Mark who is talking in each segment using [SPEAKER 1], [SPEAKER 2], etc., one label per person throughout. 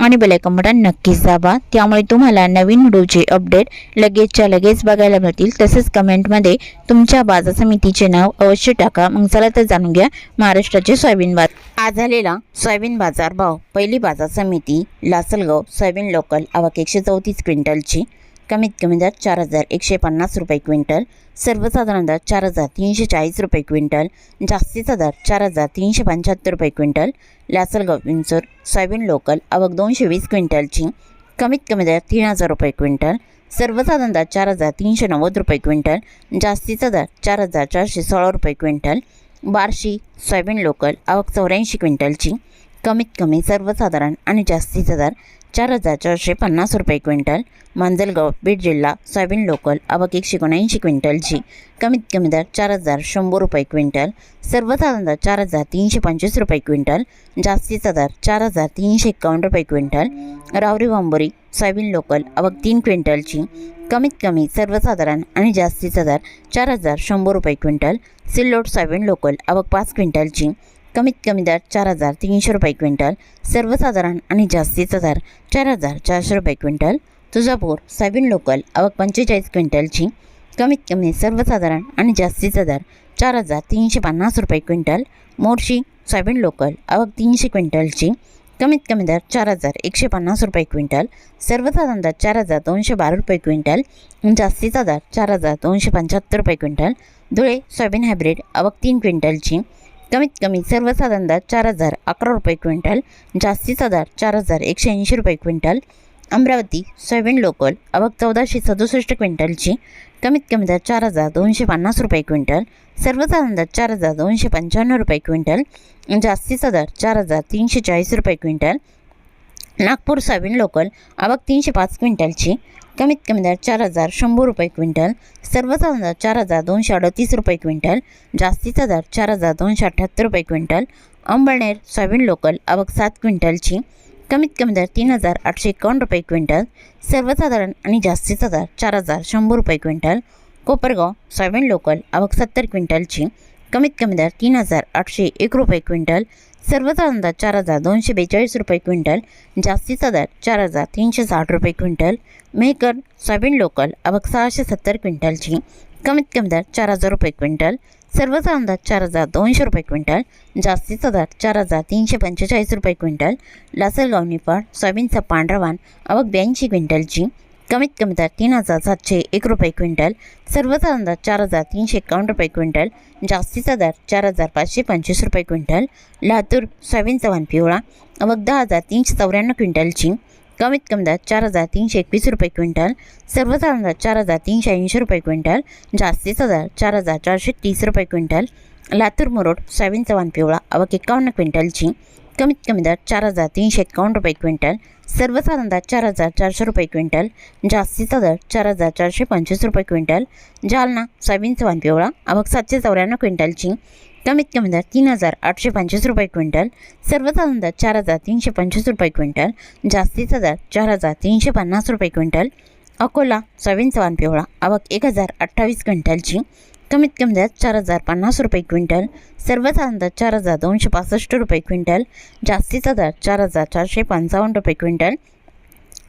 [SPEAKER 1] आणि bell icon button नक्कीच दाबा. त्यामुळे तुम्हाला नवीन व्हिडिओचे अपडेट लगेचच्या लगेच बघायला मिळतील. तसेच कमेंटमध्ये तुमच्या बाजार समितीचे नाव अवश्य टाका. मग चला तर जाणून घ्या महाराष्ट्राचे सोयाबीन बाजार. आज झालेला सोयाबीन बाजार भाव. पहिली बाजार समिती लासलगाव सोयाबीन लोकल आवक एकशे चौतीस क्विंटलची. कमीत कमी दर चार हजार एकशे पन्नास रुपये क्विंटल. सर्वसाधारण दर चार हजार तीनशे चाळीस रुपये क्विंटल. जास्तीचा दर चार हजार तीनशे पंच्याहत्तर रुपये quintal. Lasalgaon Vinchur soybean local आवक दोनशे वीस क्विंटलची. कमीत कमी दर तीन हजार रुपये क्विंटल. सर्वसाधारण दर चार हजार तीनशे नव्वद रुपये क्विंटल. जास्तीचा दर चार हजार चारशे सोळा रुपये क्विंटल. बार्शी सोयाबीन लोकल आवक चौऱ्याऐंशी क्विंटलची. कमीत कमी सर्वसाधारण आणि जास्तीचा दर चार हजार चारशे पन्नास रुपये क्विंटल मांजलगाव बीड जिल्हा सोयाबीन लोकल आवक एकशे एकोणऐंशी क्विंटलची कमीत कमी दर चार हजार शंभर रुपये क्विंटल सर्वसाधारण दर चार हजार तीनशे पंचवीस रुपये क्विंटल जास्तीचा दर चार हजार तीनशे एकावन्न रुपये क्विंटल रावरी वांबोरी सोयाबीन लोकल आवक तीन क्विंटलची कमीत कमी सर्वसाधारण आणि जास्तीचा दर चार हजार शंभर रुपये क्विंटल सिल्लोड सोयाबीन लोकल आवक पाच क्विंटलची कमीत कमी दर चार हजार तीनशे रुपये क्विंटल सर्वसाधारण आणि जास्तीचा दर चार हजार चारशे रुपये क्विंटल तुळजापूर सोयाबीन लोकल आवक पंचेचाळीस क्विंटलची कमीत कमी सर्वसाधारण आणि जास्तीचा दर चार हजार तीनशे पन्नास रुपये क्विंटल मोर्शी सोयाबीन लोकल आवक तीनशे क्विंटलची कमीत कमी दर चार हजार एकशे पन्नास रुपये क्विंटल सर्वसाधारण दर चार हजार दोनशे बारा रुपये क्विंटल जास्तीचा दर चार हजार दोनशे पंच्याहत्तर रुपये क्विंटल धुळे सोयाबीन हायब्रिड आवक तीन क्विंटलची कमीत कमी सर्वसाधारण दर चार हजार अकरा रुपये क्विंटल जास्तीचा दर चार हजार एकशे ऐंशी रुपये क्विंटल. अमरावती सोयाबीन लोकल आवक चौदाशे सदुसष्ट क्विंटलची कमीत कमी दर चार हजार दोनशे पन्नास रुपये क्विंटल. सर्वसाधारण दर चार हजार दोनशे पंच्याण्णव रुपये क्विंटल जास्तीचा दर चार हजार तीनशे चाळीस रुपये क्विंटल. नागपूर सोयाबीन लोकल आवक तीनशे पाच क्विंटलची. कमीत कमी दर चार हजार शंभर रुपये क्विंटल. सर्वसाधारण दर चार हजार दोनशे अडतीस रुपये क्विंटल. जास्तीचा दर चार हजार दोनशे अठ्ठ्याहत्तर रुपये क्विंटल. अंबळनेर सोयाबीन लोकल आवक सात क्विंटलची. कमीत कमी दर तीन हजार आठशे एकावन्न रुपये क्विंटल. सर्वसाधारण आणि जास्तीचा दर चार हजार शंभर रुपये क्विंटल. कोपरगाव सोयाबीन लोकल आवक सत्तर क्विंटलची. कमीत कमी दर तीन हजार आठशे एक रुपये क्विंटल. सर्वचा अंदाज चार हजार दोनशे बेचाळीस रुपये क्विंटल जास्तीचा दर चार हजार तीनशे साठ रुपये क्विंटल मेहकर सोयाबीन लोकल आवक सहाशे सत्तर क्विंटलची कमीत कमी दर चार हजार रुपये क्विंटल सर्वचा अंदाज चार हजार दोनशे रुपये क्विंटल जास्तीचा दर चार हजार तीनशे पंचेचाळीस रुपये क्विंटल लासलगाव निफाड सोयाबीनचा पांढरवान अवघ ब्याऐंशी क्विंटलची कमीत कमी दर तीन हजार सातशे एक रुपये क्विंटल सर्वसाधारण दर चार हजार तीनशे एकावन्न रुपये क्विंटल जास्तीचा दर चार हजार पाचशे पंचवीस रुपये क्विंटल लातूर सोयाबीन चव्हाण पिवळा मग दहा हजार तीनशे चौऱ्याण्णव क्विंटलची कमीत कमी दर चार हजार तीनशे एकवीस रुपये क्विंटल सर्वसाधारण दर चार हजार तीनशे ऐंशी रुपये क्विंटल जास्तीचा दर चार हजार चारशे तीस रुपये क्विंटल लातूर मुरोड सोयाबीन चव्हाण पिवळा आवक एकावन्न क्विंटलची कमीत कमी दर चार हजार तीनशे एकावन्न रुपये क्विंटल सर्वसाधारण दर चार हजार चारशे रुपये क्विंटल जास्तीचा दर चार हजार चारशे पंचवीस रुपये क्विंटल जालना सोयाबीन चव्हाण पिवळा आवक सातशे चौऱ्याण्णव क्विंटलची कमीत कमी दर तीन हजार आठशे पंचवीस रुपये क्विंटल सर्वसाधारण दर चार हजार तीनशे पंचवीस रुपये क्विंटल जास्तीचा दर चार हजार तीनशे पन्नास रुपये क्विंटल अकोला सोयाबीन चव्हाण पिवळा आवक एक हजार अठ्ठावीस क्विंटलची कमीत कमी दर चार हजार पन्नास रुपये क्विंटल सर्वसाधारण दर चार हजार दोनशे पासष्ट रुपये क्विंटल जास्तीचा दर चार हजार चारशे पंचावन्न रुपये क्विंटल.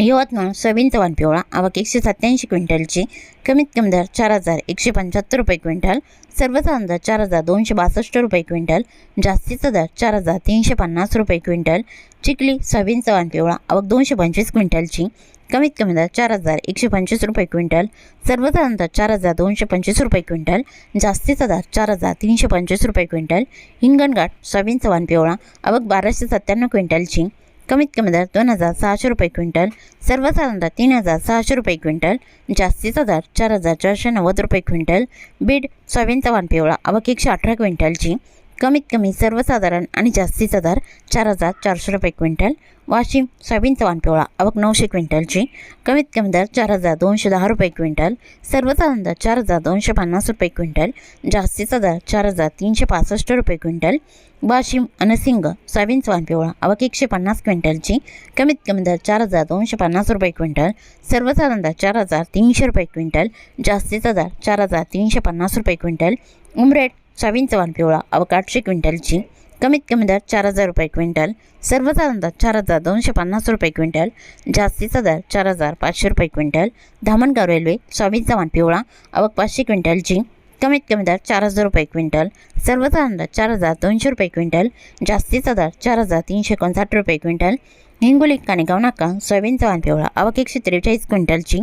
[SPEAKER 1] यवतमाळ सोयाबीन पिवळा आवक एकशे सत्त्याऐंशी क्विंटलची कमीत कमी दर चार हजार एकशे पंच्याहत्तर रुपये क्विंटल सर्वसाधारण दर चार हजार दोनशे बासष्ट रुपये क्विंटल जास्तीचा दर चार हजार तीनशे पन्नास रुपये क्विंटल. चिखली सोयाबीन चव्हाण पिवळा आवक दोनशे पंचवीस क्विंटलची कमीत कमी दर चार हजार एकशे पंचवीस रुपये क्विंटल सर्वसाधारण दर चार हजार दोनशे पंचवीस रुपये क्विंटल जास्तीचा दर चार हजार तीनशे पंचवीस रुपये क्विंटल हिंगणघाट सोयाबीन चव्हाण पिवळा आवक बाराशे सत्त्याण्णव क्विंटलची कमीत कमी दर दोन हजार सहाशे रुपये क्विंटल सर्वसाधारण दर तीन हजार सहाशे रुपये क्विंटल जास्तीचा दर चार हजार चारशे नव्वद रुपये क्विंटल बीड सोयाबीन चव्हाण पिवळा अवघ एकशे अठरा क्विंटलची कमीत कमी सर्वसाधारण आणि जास्तीचा दर चार हजार चारशे रुपये क्विंटल वाशिम सोयाबीनचा वाण पिवळा आवक नऊशे क्विंटलची कमीत कमी दर चार हजार दोनशे दहा रुपये क्विंटल सर्वसाधारण दर चार हजार दोनशे पन्नास रुपये क्विंटल जास्तीचा दर चार हजार तीनशे पासष्ट रुपये क्विंटल वाशिम अनसिंग सोयाबीनचा वाण पिवळा आवक एकशे पन्नास क्विंटलची कमीत कमी दर चार हजार दोनशे पन्नास रुपये क्विंटल सर्वसाधारण दर चार हजार तीनशे रुपये क्विंटल जास्तीचा दर चार हजार तीनशे पन्नास रुपये क्विंटल उमरेड सोयाबीनचा वाण पिवळा आवक आठशे क्विंटलची कमीत कमी दर चार हजार रुपये क्विंटल सर्वसाधारण दर चार हजार दोनशे पन्नास रुपये क्विंटल जास्तीचा दर चार हजार पाचशे रुपये क्विंटल धामणगाव रेल्वे सोयाबीनचा चव्हाण पिवळा आवक पाचशे क्विंटलची कमीत कमी दर चार हजार रुपये क्विंटल सर्वसाधारण दर चार हजार दोनशे रुपये क्विंटल जास्तीचा दर चार हजार तीनशे एकोणसाठ रुपये क्विंटल हिंगोली कानेगाव नाका सोयाबीनचा वाण पिवळा आवक एकशे त्रेचाळीस क्विंटलची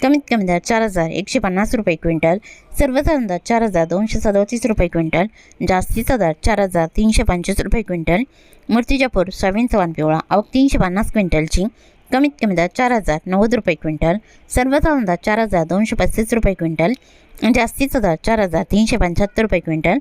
[SPEAKER 1] कमीत कमी दर चार हजार एकशे पन्नास रुपये क्विंटल सर्वसाधारण दर चार हजार दोनशे सदोतीस रुपये क्विंटल जास्तीचा दर चार हजार तीनशे पंचवीस रुपये क्विंटल मूर्तिजापूर सोयाबीन सवान पिवळा अवघ तीनशे पन्नास क्विंटलची कमीत कमी दर चार हजार नव्वद रुपये क्विंटल सर्वसाधारण दर चार हजार दोनशे पस्तीस रुपये क्विंटल जास्तीचा दर चार हजार तीनशे पंच्याहत्तर रुपये क्विंटल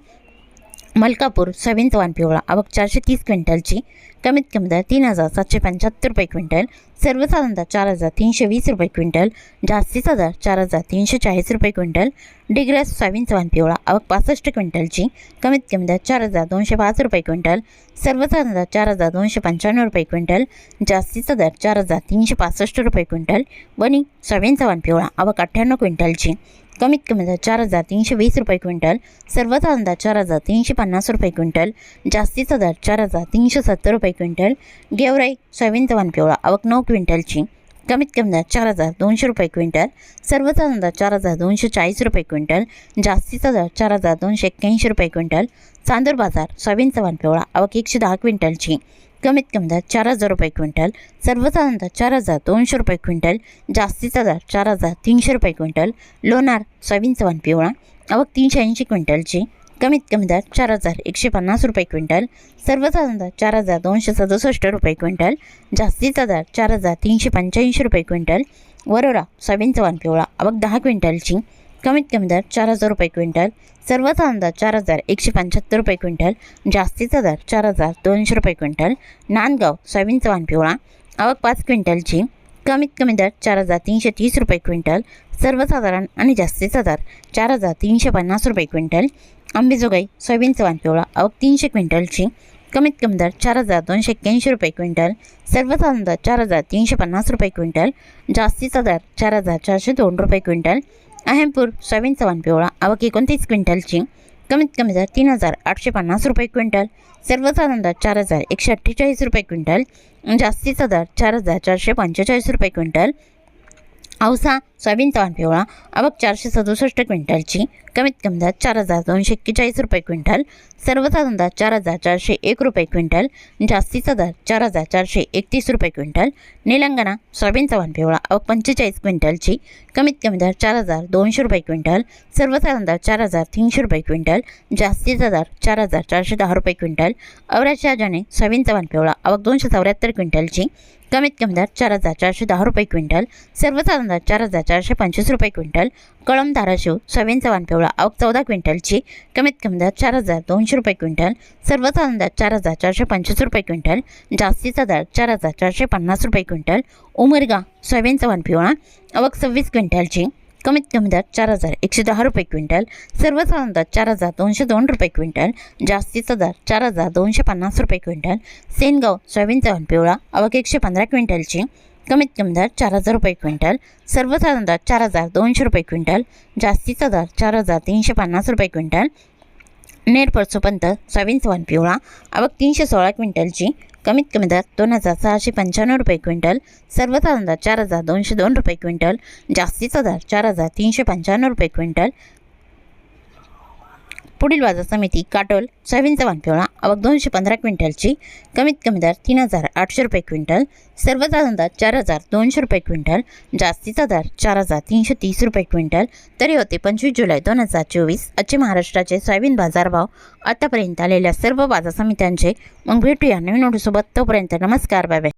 [SPEAKER 1] मलकापूर सोयाबीनचा पिवळा आवक चारशे तीस क्विंटलची कमीत कमी दर तीन हजार सातशे पंच्याहत्तर रुपये क्विंटल सर्वसाधारण दर चार हजार तीनशे वीस रुपये क्विंटल जास्तीचा दर चार हजार तीनशे चाळीस रुपये क्विंटल डिग्रस सोयाबीनचा पिवळा आवक पासष्ट क्विंटलची कमीत कमी दर चार हजार दोनशे पाच रुपये क्विंटल सर्वसाधारण दर चार हजार दोनशे पंच्याण्णव रुपये क्विंटल जास्तीचा दर चार हजार तीनशे पासष्ट रुपये क्विंटल वणी सोयाबीनचा पिवळा आवक अठ्ठ्याण्णव क्विंटलची कमीत कमी दर चार हजार तीनशे वीस रुपये क्विंटल सर्वसाधारण दर चार हजार तीनशे पन्नास रुपये क्विंटल जास्तीचा दर चार हजार तीनशे सत्तर रुपये क्विंटल गेवराई सोयाबीनचा वाण पिवळा आवक नऊ क्विंटलची कमीत कमी दर चार हजार दोनशे रुपये क्विंटल सर्वसाधारण दर चार हजार दोनशे चाळीस रुपये क्विंटल जास्तीचा दर चार हजार दोनशे एक्क्याऐंशी रुपये क्विंटल चांदूर बाजार सोयाबीनचा वाण पिवळा आवक एकशे दहा क्विंटलची. कमीत कमी दर चार हजार रुपये क्विंटल सर्वसाधारण दर चार हजार दोनशे रुपये क्विंटल जास्तीचा दर चार हजार तीनशे रुपये क्विंटल लोणार सोयाबीनचा वाण पिवळा आवक तीनशे ऐंशी क्विंटलची कमीत कमी दर चार हजार एकशे पन्नास रुपये क्विंटल सर्वसाधारण दर चार हजार दोनशे सदुसष्ट रुपये क्विंटल जास्तीचा दर चार हजार तीनशे पंच्याऐंशी रुपये क्विंटल वरोरा सोयाबीनचा वाण पिवळा आवक दहा क्विंटलची कमीत कमी दर चार हजार रुपये क्विंटल सर्वसाधारण दर चार हजार एकशे पंच्याहत्तर रुपये क्विंटल जास्तीचा दर चार हजार दोनशे रुपये क्विंटल नांदगाव सोयाबीनचा वाण पिवळा आवक पाच क्विंटलची कमीत कमी दर चार हजार तीनशे तीस रुपये क्विंटल सर्वसाधारण आणि जास्तीचा दर चार हजार तीनशे पन्नास रुपये क्विंटल अंबेजोगाई सोयाबीनचा वाण पिवळा आवक तीनशे क्विंटलची कमीत कमी दर चार हजार दोनशे एक्क्याऐंशी रुपये क्विंटल सर्वसाधारण दर चार हजार तीनशे पन्नास रुपये क्विंटल जास्तीचा दर चार हजार चारशे दोन रुपये क्विंटल अहमपूर सोयाबीनचा वाण पिवळा आवक एकोणतीस क्विंटलची कमीत कमी दर तीन हजार आठशे पन्नास रुपये क्विंटल सर्वसाधारण दर चार हजार एकशे अठ्ठेचाळीस रुपये क्विंटल जास्तीचा दर चार हजार चारशे पंचेचाळीस रुपये क्विंटल औसा सोयाबीन तवान पिवळा आवक चारशे सदुसष्ट क्विंटलची कमीत कमी दर चार हजार दोनशे एक्केचाळीस रुपये क्विंटल सर्वसाधारण दर चार हजार चारशे एक रुपये क्विंटल जास्तीचा दर चार हजार चारशे एकतीस रुपये क्विंटल निलंगणा सोयाबीन तवान पिवळा आवक पंचेचाळीस क्विंटलची कमीत कमी दर चार हजार दोनशे रुपये क्विंटल सर्वसाधारण दर चार हजार तीनशे रुपये क्विंटल जास्तीचा दर चार हजार चारशे दहा रुपये क्विंटल औराच्या जाने सोयाबीन वाण पिवळा आवक दोनशे चौऱ्याहत्तर क्विंटलची कमीत कमी म्हणजे दर चार हजार चारशे दहा रुपये क्विंटल सर्वसाधारण दर चार हजार चारशे पंचवीस रुपये क्विंटल कळम धाराशिव सोयाबीनचा वाण पिवळा आवक चौदा क्विंटलची कमीत कमी दर चार हजार दोनशे रुपये क्विंटल सर्वसाधारण दर चार हजार चारशे पंचवीस रुपये क्विंटल जास्तीचा दर चार हजार चारशे पन्नास रुपये क्विंटल उमरगा सोयाबीनचा वाण पिवळा आवक सव्वीस क्विंटलची कमीत कमी दर चार हजार एकशे दहा रुपये क्विंटल सर्वसाधारण दर चार हजार दोनशे दोन रुपये क्विंटल जास्तीचा दर चार हजार दोनशे पन्नास रुपये क्विंटल सेनगाव सोयाबीनचा वाण पिवळा आवक एकशे पंधरा क्विंटलची कमीत कमी दर चार हजार रुपये क्विंटल सर्वसाधारण दर चार हजार दोनशे रुपये क्विंटल जास्तीचा दर चार हजार तीनशे पन्नास रुपये क्विंटल नेर परसोपंत सोयाबीनचा पिवळा आवक तीनशे सोळा क्विंटलची कमीत कमी दर दोन हजार सहाशे पंच्याण्णव रुपये क्विंटल सर्वसाधारण दर चार हजार दोनशे दोन रुपये क्विंटल जास्तीचा दर चार हजार तीनशे पंच्याण्णव रुपये क्विंटल पुढील बाजार समिती काटोल सोयाबीनचा वाण पिवळा आवक दोनशे पंधरा क्विंटलची कमीत कमी दर तीन हजार आठशे रुपये क्विंटल सर्वसाधारण दर चार हजार दोनशे रुपये क्विंटल जास्तीचा दर चार हजार तीनशे तीस रुपये क्विंटल. तरी होते पंचवीस जुलै दोन हजार चोवीस आजचे महाराष्ट्राचे सोयाबीन बाजारभाव आतापर्यंत आलेल्या सर्व बाजार समित्यांचे मग भेटूया नवीन नोटीसोबत तोपर्यंत नमस्कार बाय बाय.